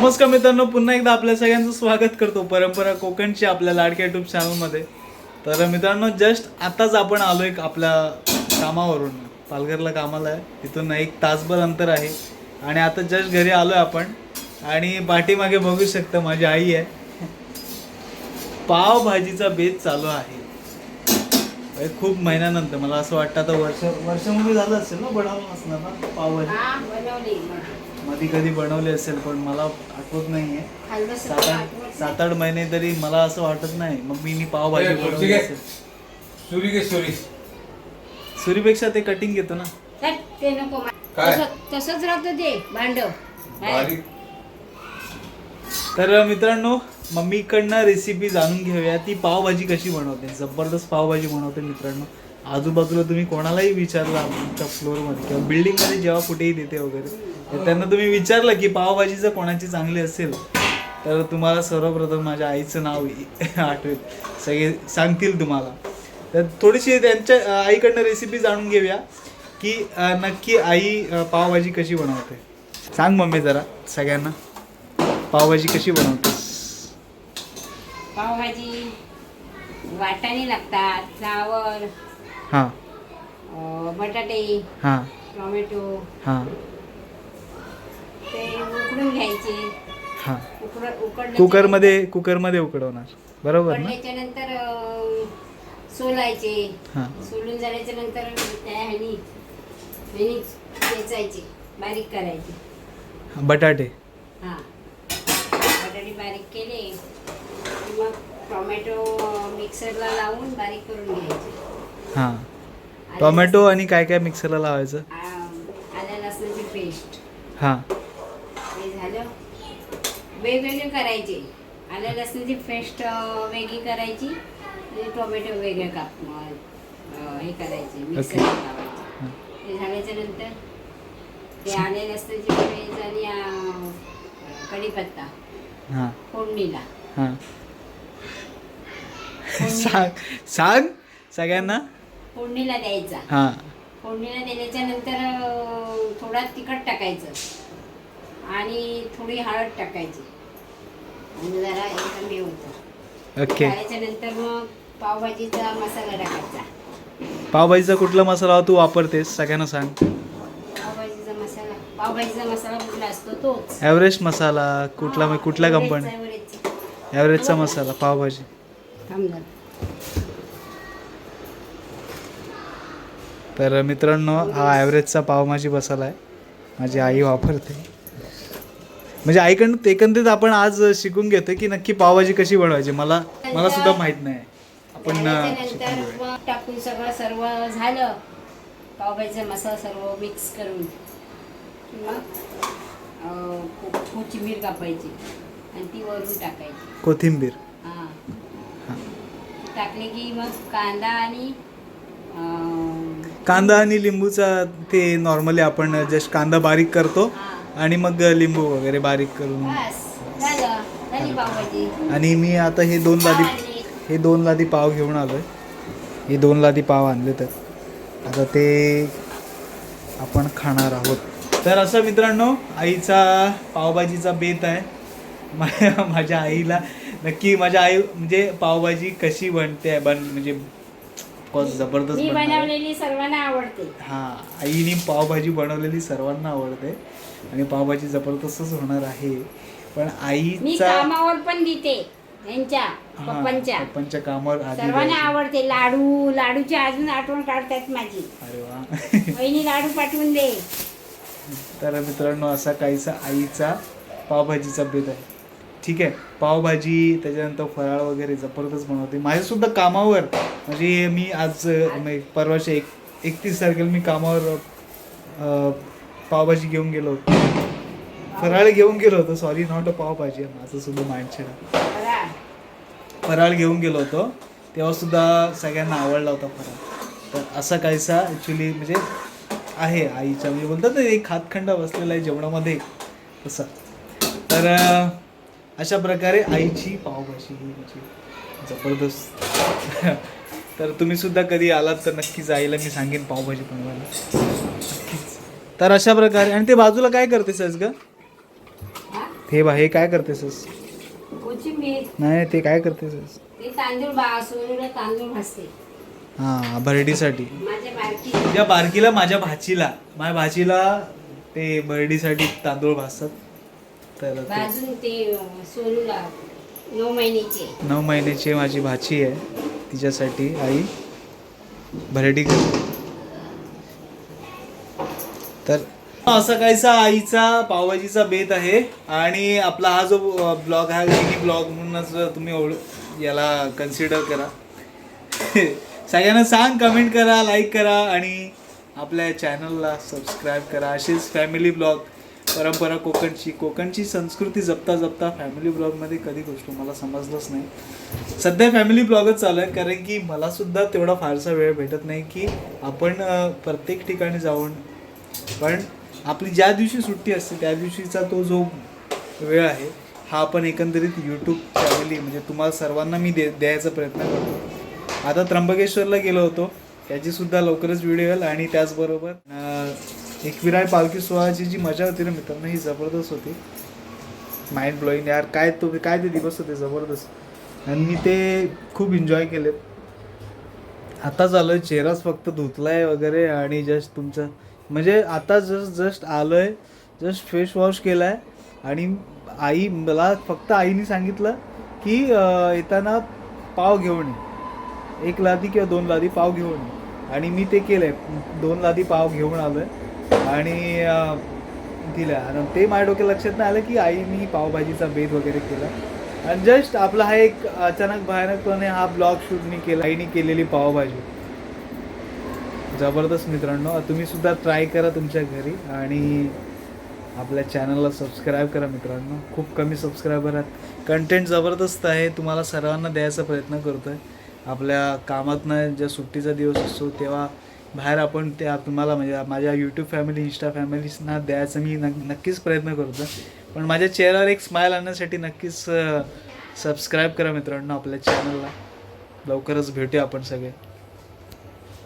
नमस्कार मित्रांनो पुन्हा एकदा आपल्या सगळ्यांचं स्वागत करतो परंपरा कोकणची आपल्या लाडक्या युट्यूब चॅनलमध्ये तर मित्रांनो जस्ट आताच आपण आलो एक आपल्या कामावरून. पालघरला कामाला आहे. तिथून एक तासभर अंतर आहे. आणि आता जस्ट घरी आलो आहे आपण. आणि पाठीमागे बघू शकता माझी आई आहे. पावभाजीचा बेत चालू आहे. खूप महिन्यानंतर मला असं वाटतं आता वर्ष वर्षामध्ये झालं असेल ना बनवलं असणार ना पावभाजी? हा बनवली. मध्ये कधी बनवली असेल पण मला आठवत नाहीये. सात आठ सात आठ महिने तरी मला असं वाटत नाही मम्मीनी पावभाजी ए, बनवली. असेल. सुरी घे सुरी. सुरीपेक्षा ते कटिंग घेतो ना. नाही. ते नको मा- तसंच राहतं ते भांडव बारीक. तर मित्रांनो मम्मीकडनं रेसिपी जाणून घेऊया. ती पावभाजी कशी बनवते? जबरदस्त पावभाजी बनवते मित्रांनो. आजूबाजूला तुम्ही कोणालाही विचारलं आमच्या फ्लोअरमध्ये किंवा बिल्डिंगमध्ये जेव्हा कुठेही देते वगैरे तर त्यांना तुम्ही विचारलं की पावभाजी जर कोणाची चांगली असेल तर तुम्हाला सर्वप्रथम माझ्या आईचं नाव आठवेल. सगळे सांगतील तुम्हाला. तर थोडीशी त्यांच्या आईकडनं रेसिपी जाणून घेऊया की नक्की आई पावभाजी कशी बनवते. सांग मम्मी जरा सगळ्यांना. पावभाजी कशी बनवते? पावभाजी वाटाणे लागतात फ्लावर हां. अं, बटाटे हां. टोमॅटो. हां. ते उकडून घ्यायचे. हां. उकड उकडले कुकरमध्ये कुकरमध्ये उकडवणार. बरोबर ना? उकडल्याच्या नंतर अं, सोलायचे. हां. सोलून झाल्याच्यानंतर त्या ह्यानी ह्यानी वेचायचे. बारीक करायचे. बटाटे. हां. बटाटे बारीक केले. की मग टोमॅटो मिक्सरला लावून बारीक करून घ्यायचे. हां. टोमॅटो आणि काय काय मिक्सरला लावायचं? आल्या लसणाची पेस्ट. हां. हे झालं. वेगवेगळे करायचे. आल्या लसणाची पेस्ट वेगळी करायची. आणि टोमॅटो वेगळे काप हे करायचे मिक्सरला लावायचे. ते झाल्याच्यानंतर ते आले लसणाची पेस्ट आणि कढीपत्ता. हां. फोडणीला. सांग. सांग. सगळ्यांना? फोडणीला द्यायचा. हां. फोडणीला दिल्याच्या नंतर थोडा तिखट टाकायचं. आणि थोडी हळद टाकायची. आणि जरा एकदम हे होतं. ओके. टाकायच्या नंतर मग पावभाजीचा मसाला टाकायचा. पावभाजीचा कुठला मसाला तू वापरतेस? सगळ्यांना सांग. पावभाजीचा मसाला. पावभाजीचा मसाला कुठला असतो तोच. एव्हरेस्ट मसाला कुठला कुठल्या कंपनी. एव्हरेस्टचा मसाला पावभाजी. तर मित्रांनो हा ॲव्हरेजचा पावभाजी मसाला आहे माझी आई वापरते. म्हणजे आईकडून एकंदरीत आपण आज शिकून घेतोय की नक्की पावभाजी कशी बनवायची? मला मला सुद्धा माहीत नाही. आपण टाकून सगळं सर्व झालं. पावभाजीचा मसाला सर्व मिक्स करून. मग कोथिंबीर कापायची. आणि ती वरून टाकायची. कोथिंबीर. हां. टाकले की मग कांदा आणि कांदा आणि लिंबूचा ते नॉर्मली आपण जस्ट कांदा बारीक करतो. आणि मग लिंबू वगैरे बारीक करून. आणि मी आता हे दोन लादी. हे दोन लादी पाव घेऊन आलोय. हे दोन लादी पाव आणले तर. आता ते आपण खाणार आहोत. तर असं मित्रांनो आईचा पावभाजीचा बेत आहे. मा- माझ्या आईला नक्की माझ्या आई म्हणजे पावभाजी कशी बनते बन म्हणजे जबरदस्त मी बनणार आहे. बनवलेली सर्वांना आवडते. हा आईने पावभाजी बनवलेली सर्वांना आवडते आणि पावभाजी जबरदस्तच होणार आहे. पण मी आईचा कामावर पण देते यांच्या हा, पप्पांच्या. पप्पांच्या कामावर आधी सर्वांना जायची. आवडते लाडू लाडूची अजून आठवण काढतात माझी. अरे वा. लाडू पाठवून दे. तर मित्रांनो असा काहीसा आईचा पावभाजीचा बेत आहे. ठीक आहे. पावभाजी त्याच्यानंतर फराळ वगैरे जबरदस्त बनवते. माझ्यासुद्धा कामावर म्हणजे मी आज म्हणजे परवाच्या एक एकतीस तारखेला मी कामावर पावभाजी घेऊन गेलो होतो. फराळ घेऊन गेलो होतो. सॉरी नॉट अ पावभाजी माझं सुद्धा माइंडसेट फराळ घेऊन गेलो होतो. तेव्हा सुद्धा सगळ्यांना आवडला होता फराळ. तर असा काहीसा ॲक्च्युली म्हणजे आहे आईच्या म्हणजे बोलतात ना एक हातखंडा बसलेला आहे जेवणामध्ये. तसा. तर अशा प्रकारे आईची पावभाजी ही म्हणजे जबरदस्त. तर तुम्ही सुद्धा कधी आलात तर नक्कीच आईला मी सांगेन पावभाजी बनवायला. नक्कीच. तर अशा प्रकारे आणि ते बाजूला काय करतेस ग? हा? बा हे काय करतेस कोथिंबीर नाही ते काय करतेस ते तांदूळ बा सोनूला तांदूळ भाजते हा भरडीसाठी. त्या बारकीला माझ्या भाचीला. माझ्या भाचीला ते भरडीसाठी तांदूळ भाजतात. तर ते भाजून ते अं, सोनूला नऊ महिन्याचे नऊ महिन्याची माझी भाची आहे. तिच्यासाठी आई भरडी करते. तर असा काहीसा आईचा पावभाजीचा बेत आहे. आणि आपला हा जो ब्लॉग हा मिनी ब्लॉग म्हणूनच तुम्ही ओळख याला कन्सिडर करा. सगळ्यांना सांग कमेंट करा लाईक करा आणि आपल्या चॅनलला सबस्क्राईब करा. अशीच फॅमिली ब्लॉग परंपरा कोकणची कोकणची संस्कृती जपता जपता फॅमिली ब्लॉगमध्ये कधी गोष्ट मला समजलंच नाही. सध्या फॅमिली ब्लॉगच चालू आहे कारण की मलासुद्धा तेवढा फारसा वेळ भेटत नाही की आपण प्रत्येक ठिकाणी जाऊन पण आपली ज्या दिवशी सुट्टी असते त्या दिवशीचा तो जो वेळ आहे हा आपण एकंदरीत यूट्यूब फॅमिली म्हणजे तुम्हाला सर्वांना मी दे द्यायचा प्रयत्न करतो. आता त्र्यंबकेश्वरला गेलो होतो त्याचीसुद्धा लवकरच व्हिडिओ येईल आणि त्याचबरोबर एकविराय पालखी सोहळ्याची जी मजा होती ना मित्रांनो ही जबरदस्त होती. माइंड ब्लोईंग यार काय तो काय ते दिवस होते जबरदस्त. आणि मी ते खूप एन्जॉय केले. आता आलोय चेहराच फक्त धुतलाय वगैरे आणि जस्ट तुमचं म्हणजे आता जस्ट जस्ट आलोय जस्ट फेस वॉश केलाय. आणि आई मला फक्त आईने सांगितलं की येताना पाव घेऊन ये. एक लादी किंवा दोन लादी पाव घेऊन ये. आणि मी ते केलंय. दोन लादी पाव घेऊन आलोय. आणि दिलं आणि ते माझ्या डोक्यात लक्षात नाही आलं की आईनी पावभाजीचा बेत वगैरे केला. आणि जस्ट आपला हा एक अचानक भयानकपणे हा ब्लॉग शूट मी केला. आईने केलेली पावभाजी. जबरदस्त मित्रांनो. तुम्ही सुद्धा ट्राय करा तुमच्या घरी. आणि आपल्या चॅनलला सबस्क्राईब करा मित्रांनो. खूप कमी सबस्क्रायबर आहेत. कंटेंट जबरदस्त आहे. तुम्हाला सर्वांना द्यायचा प्रयत्न करतो आहे आपल्या कामातनं ज्या सुट्टीचा दिवस असतो तेव्हा बाहेर आपण त्या तुम्हाला म्हणजे माझ्या यूट्यूब फॅमिली इंस्टा फॅमिलीजना द्यायचा मी नक्कीच प्रयत्न करतो पण माझ्या चेहऱ्यावर एक स्माईल आणण्यासाठी नक्कीच सबस्क्राईब करा मित्रांनो आपल्या चॅनलला लवकरच भेटूया आपण सगळे.